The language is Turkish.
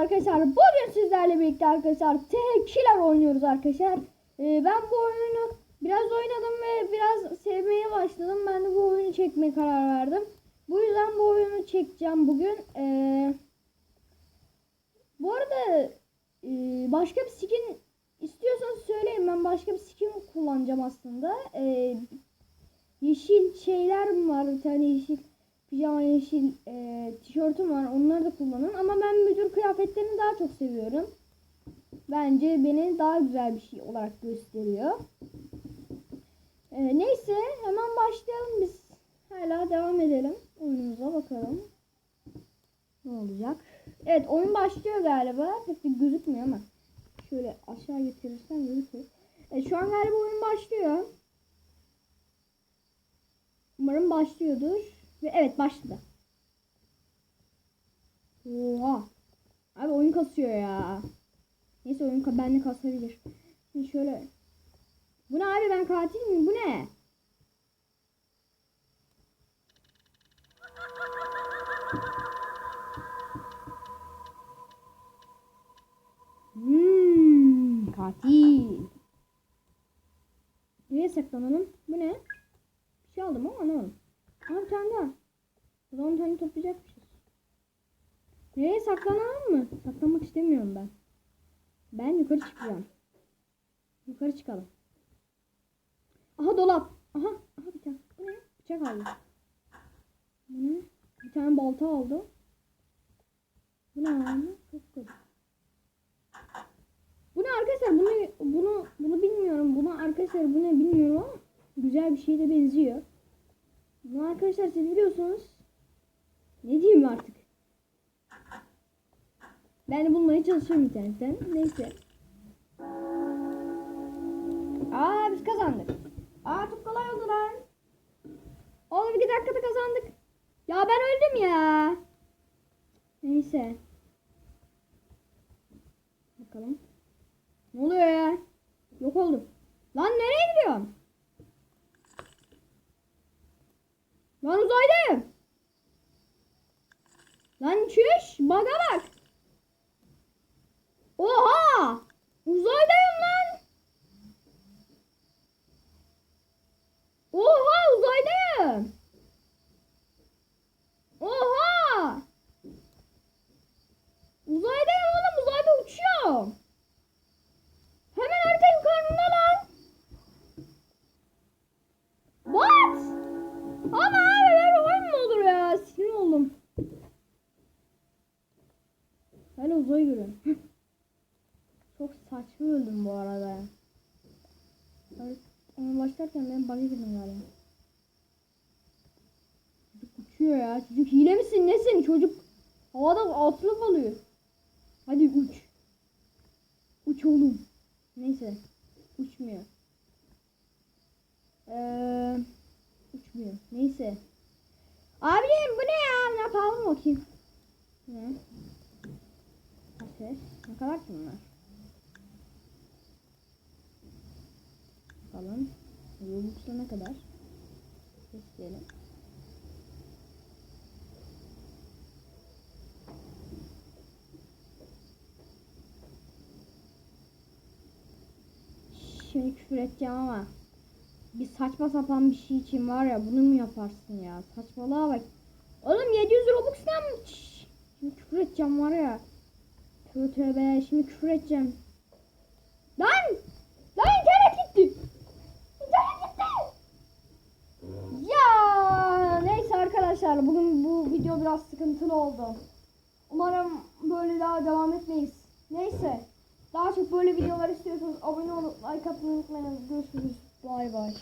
arkadaşlar. Bugün sizlerle birlikte arkadaşlar T-Killer oynuyoruz arkadaşlar. Ee, ben bu oyunu biraz oynadım ve biraz sevmeye başladım. Ben de bu oyunu çekmeye karar verdim. Bu yüzden bu oyunu çekeceğim bugün. Ee, bu arada e, başka bir skin istiyorsanız söyleyin. Ben başka bir skin kullanacağım aslında. Ee, yeşil şeyler mi var? Bir tane yeşil pijama yeşil e, tişörtüm var. Onları da kullanın. Ama ben müdür kıyafetlerini daha çok seviyorum. Bence beni daha güzel bir şey olarak gösteriyor. E, neyse hemen başlayalım biz. Hala devam edelim. Oyunumuza bakalım. Ne olacak? Evet oyun başlıyor galiba. Pek de gözükmüyor ama. Şöyle aşağı getirirsem gözükür. Evet, şu an galiba oyun başlıyor. Umarım başlıyordur. Ve evet başladı. Oha. Abi oyun kasıyor ya. Neyse oyun ka bende kasabilir. Şimdi şöyle. Bu ne abi ben katil miyim? Bu ne? Hmm, katil. Nereye saklanalım? Bu ne? Bir şey aldım ama oldu? Aa bir tane daha. O zaman tane toplayacakmışız. Nereye saklanalım mı? Saklanmak istemiyorum ben. Ben yukarı çıkacağım. Yukarı çıkalım. Aha dolap. Aha, aha bir tane. Bu ne? Bıçak aldı. Bu ne? Bir tane balta aldı. Bu ne abi? Çok kötü. Bu ne arkadaşlar? Bunu bunu bunu bilmiyorum. Bunu arkadaşlar bu ne bilmiyorum ama güzel bir şeye benziyor. Bunu arkadaşlar siz biliyorsunuz. Ne diyeyim artık? Ben de bulmaya çalışıyorum internetten. Neyse. Aa biz kazandık. Aa çok kolay oldu lan. Oğlum iki dakikada kazandık. Ya ben öldüm ya. Neyse. Bakalım. Ne oluyor ya? Yok oldum. Lan nereye gidiyorsun? Lan uzaydayım. Lan çüş. Baga bak. Oha. Uzaydayım lan. Oha uzaydayım. Oha. Uzaydayım oğlum. Uzayda uçuyorum. Hemen harita yukarında lan. What? Ama abi böyle oyun mu olur ya? Sinir oldum. Hala uzay görüyorum. Çok saçma öldüm bu arada. Evet, başlarken benim bug'a girdim galiba. Çocuk uçuyor ya. Çocuk hile misin nesin? Çocuk havada atılıp alıyor. Hadi uç. Uç oğlum. Neyse. Uçmuyor. Eee uçmuyor. Neyse. Abim bu ne ya? Ne yapalım bakayım. Ne? Ateş. Ne kadar ki bunlar? Bakalım. Robux'a ne kadar? İsteyelim. Şimdi küfür edeceğim ama bir saçma sapan bir şey için var ya bunu mu yaparsın ya? Saçmalığa bak. Oğlum 700 Robux'tan mı? Şimdi küfür edeceğim var ya. Tövbe tövbe şimdi küfür edeceğim. Lan! Lan internet gitti. İnternet gitti. Ya neyse arkadaşlar bugün bu video biraz sıkıntılı oldu. Umarım böyle daha devam etmeyiz. Neyse. Daha çok böyle videolar istiyorsanız abone olup like atmayı unutmayın. Görüşürüz. Bay bay.